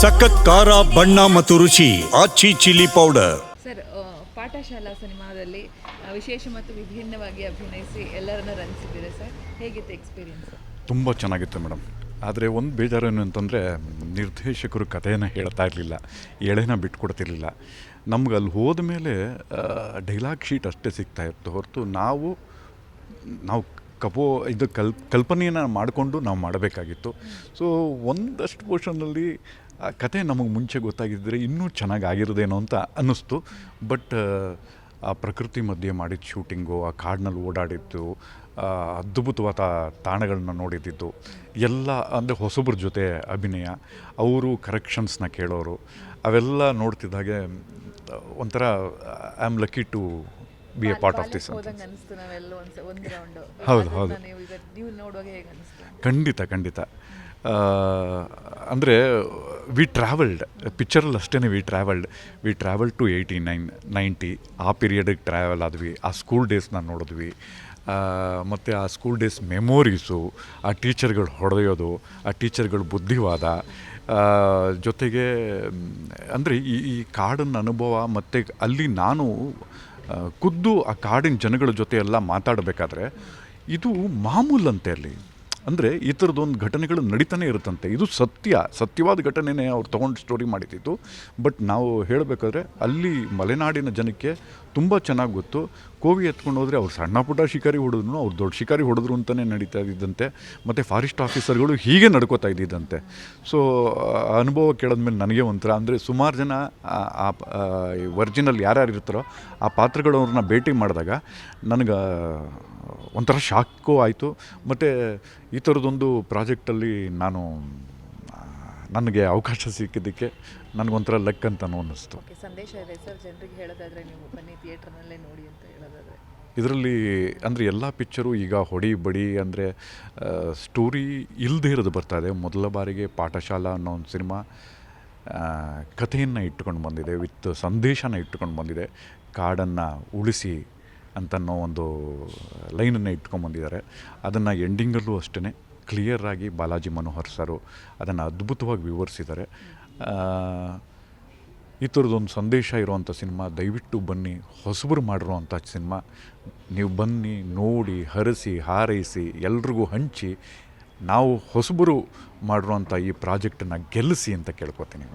ಸಖತ್ ಖಾರ ಬಣ್ಣ ಮತ್ತು ರುಚಿ Aachi chilli powder. Sir Pathashala ಸಿನಿಮಾದಲ್ಲಿ ವಿಶೇಷ ಮತ್ತು ವಿಭಿನ್ನವಾಗಿ ಅಭಿನಯಿಸಿ ಎಲ್ಲರನ್ನ ರಂಜಿಸಿದ್ದೀರಾ ಸರ್? ಹೇಗಿತ್ತು ಎಕ್ಸ್ಪೀರಿಯನ್ಸ್ ತುಂಬ ಚೆನ್ನಾಗಿತ್ತು ಮೇಡಮ್. ಆದರೆ ಒಂದು ಬೇಜಾರೇನು ಅಂತಂದರೆ ನಿರ್ದೇಶಕರು ಕಥೆಯನ್ನು ಹೇಳ್ತಾ ಇರಲಿಲ್ಲ ಎಳೆನ ಬಿಟ್ಕೊಡ್ತಿರ್ಲಿಲ್ಲ. ನಮ್ಗೆ ಅಲ್ಲಿ ಹೋದ ಮೇಲೆ ಡೈಲಾಗ್ ಶೀಟ್ ಅಷ್ಟೇ ಸಿಗ್ತಾ ಇತ್ತು. ಹೊರತು ನಾವು ನಾವು ಕಪೋ ಇದು ಕಲ್ ಕಲ್ಪನೆಯನ್ನು ಮಾಡಿಕೊಂಡು ನಾವು ಮಾಡಬೇಕಾಗಿತ್ತು. ಸೊ ಒಂದಷ್ಟು ಪೋರ್ಷನ್ನಲ್ಲಿ ಆ ಕತೆ ನಮಗೆ ಮುಂಚೆ ಗೊತ್ತಾಗಿದ್ದರೆ ಇನ್ನೂ ಚೆನ್ನಾಗಿ ಆಗಿರೋದೇನೋ ಅಂತ ಅನ್ನಿಸ್ತು. ಬಟ್, ಆ ಪ್ರಕೃತಿ ಮಧ್ಯೆ ಮಾಡಿದ ಶೂಟಿಂಗು, ಆ ಕಾಡಿನಲ್ಲಿ ಓಡಾಡಿದ್ದು ಅದ್ಭುತವಾದ ತಾಣಗಳನ್ನ ನೋಡಿದ್ದಿದ್ದು ಎಲ್ಲ ಅಂದರೆ ಹೊಸಬ್ರ ಜೊತೆ ಅಭಿನಯ, ಅವರು ಕರೆಕ್ಷನ್ಸ್ನ ಕೇಳೋರು, ಅವೆಲ್ಲ ನೋಡ್ತಿದ್ದಾಗೆ ಒಂಥರ I am lucky to be a part of this ಅಂತ ಹೌದು, ಹೌದು. ಖಂಡಿತ ಖಂಡಿತ. ಅಂದರೆ ವಿ ಟ್ರಾವೆಲ್ಡ್ ಪಿಕ್ಚರಲ್ಲಿ ಅಷ್ಟೇ we travelled we travel to eighty nine ninety ಆ ಪೀರಿಯಡಿಗೆ ಟ್ರಾವೆಲ್ ಆದ್ವಿ. ಆ ಸ್ಕೂಲ್ ಡೇಸ್ನ ನೋಡಿದ್ವಿ. ಮತ್ತು ಆ ಸ್ಕೂಲ್ ಡೇಸ್ ಮೆಮೊರೀಸು ಆ ಟೀಚರ್ಗಳು ಹೊಡೆಯೋದು ಆ ಟೀಚರ್ಗಳು ಬುದ್ಧಿವಾದ. ಜೊತೆಗೆ ಅಂದರೆ ಈ ಈ ಕಾಡಿನ ಅನುಭವ ಮತ್ತು ಅಲ್ಲಿ ನಾನು ಖುದ್ದು ಆ ಕಾಡಿನ ಜನಗಳ ಜೊತೆ ಎಲ್ಲ ಮಾತಾಡಬೇಕಾದ್ರೆ ಇದು ಮಾಮೂಲಂತೆ ಅಲ್ಲಿ. ಅಂದರೆ ಈ ಥರದೊಂದು ಘಟನೆಗಳು ನಡೀತಾನೆ ಇರುತ್ತಂತೆ. ಇದು ಸತ್ಯ, ಸತ್ಯವಾದ ಘಟನೆನೇ ಅವ್ರು ತೊಗೊಂಡು ಸ್ಟೋರಿ ಮಾಡಿದ್ದಿತ್ತು ಬಟ್ ನಾವು ಹೇಳಬೇಕಾದ್ರೆ ಅಲ್ಲಿ ಮಲೆನಾಡಿನ ಜನಕ್ಕೆ ತುಂಬ ಚೆನ್ನಾಗಿ ಗೊತ್ತು. ಕೋವಿ ಎತ್ಕೊಂಡು ಹೋದರೆ ಅವ್ರು ಸಣ್ಣ ಪುಟ್ಟ ಶಿಕಾರಿ ಹೊಡೆದ್ರು ಅವ್ರು ದೊಡ್ಡ ಶಿಕಾರಿ ಹೊಡೆದ್ರು ಅಂತಲೇ ನಡೀತಾ ಇದ್ದಂತೆ. ಮತ್ತು ಫಾರೆಸ್ಟ್ ಆಫೀಸರ್ಗಳು ಹೀಗೆ ನಡ್ಕೋತಾ ಇದ್ದಿದ್ದಂತೆ ಸೊ ಅನುಭವ ಕೇಳಿದ್ಮೇಲೆ ನನಗೆ ಒಂಥರ ಅಂದರೆ ಸುಮಾರು ಜನ ಆ- ಒರಿಜಿನಲ್ ಯಾರ್ಯಾರು ಇರ್ತಾರೋ ಆ ಪಾತ್ರಗಳವ್ರನ್ನ ಭೇಟಿ ಮಾಡಿದಾಗ ನನಗೆ ಒಂಥರ ಶಾಕು ಆಯಿತು. ಮತ್ತು ಈ ಥರದೊಂದು ಪ್ರಾಜೆಕ್ಟಲ್ಲಿ ನಾನು ನನಗೆ ಅವಕಾಶ ಸಿಕ್ಕಿದ್ದಕ್ಕೆ ನನಗೊಂಥರ ಲೆಕ್ಕ ಅಂತಲೂ ಅನ್ನಿಸ್ತು. ಸಂದೇಶ ಇದೆ ಸರ್. ಜನರಿಗೆ ಹೇಳೋದಾದ್ರೆ ನೀವು ಬನ್ನಿ ಥಿಯೇಟ್ರ್ನಲ್ಲೇ ನೋಡಿ ಅಂತ ಹೇಳೋದಾದ್ರೆ. ಇದರಲ್ಲಿ ಅಂದರೆ ಎಲ್ಲ ಪಿಕ್ಚರು ಈಗ ಹೊಡಿ ಬಡಿ ಅಂದರೆ ಸ್ಟೋರಿ ಇಲ್ಲದೇ ಇರೋದು ಬರ್ತಾ ಇದೆ. ಮೊದಲ ಬಾರಿಗೆ ಪಾಠಶಾಲಾ ಅನ್ನೋ ಒಂದು ಸಿನಿಮಾ ಕಥೆಯನ್ನು ಇಟ್ಕೊಂಡು ಬಂದಿದೆ ವಿತ್ ಸಂದೇಶನ ಇಟ್ಕೊಂಡು ಬಂದಿದೆ. ಕಾಡನ್ನು ಉಳಿಸಿ ಅಂತನ್ನೋ ಒಂದು ಲೈನನ್ನು ಇಟ್ಕೊಂಬಂದಿದ್ದಾರೆ. ಅದನ್ನು ಎಂಡಿಂಗಲ್ಲೂ ಅಷ್ಟೇ ಕ್ಲಿಯರಾಗಿ ಬಾಲಾಜಿ ಮನೋಹರ್ ಸರು ಅದನ್ನು ಅದ್ಭುತವಾಗಿ ವಿವರಿಸಿದ್ದಾರೆ. ಈ ಥರದೊಂದು ಸಂದೇಶ ಇರುವಂಥ ಸಿನಿಮಾ, ದಯವಿಟ್ಟು ಬನ್ನಿ, ಹೊಸಬರು ಮಾಡಿರುವಂಥ ಸಿನಿಮಾ, ನೀವು ಬನ್ನಿ, ನೋಡಿ, ಹರಸಿ, ಹಾರೈಸಿ, ಎಲ್ರಿಗೂ ಹಂಚಿ, ನಾವು ಹೊಸಬರು ಮಾಡಿರುವಂಥ ಈ ಪ್ರಾಜೆಕ್ಟನ್ನು ಗೆಲ್ಲಿಸಿ ಅಂತ ಕೇಳ್ಕೊತೀನಿ.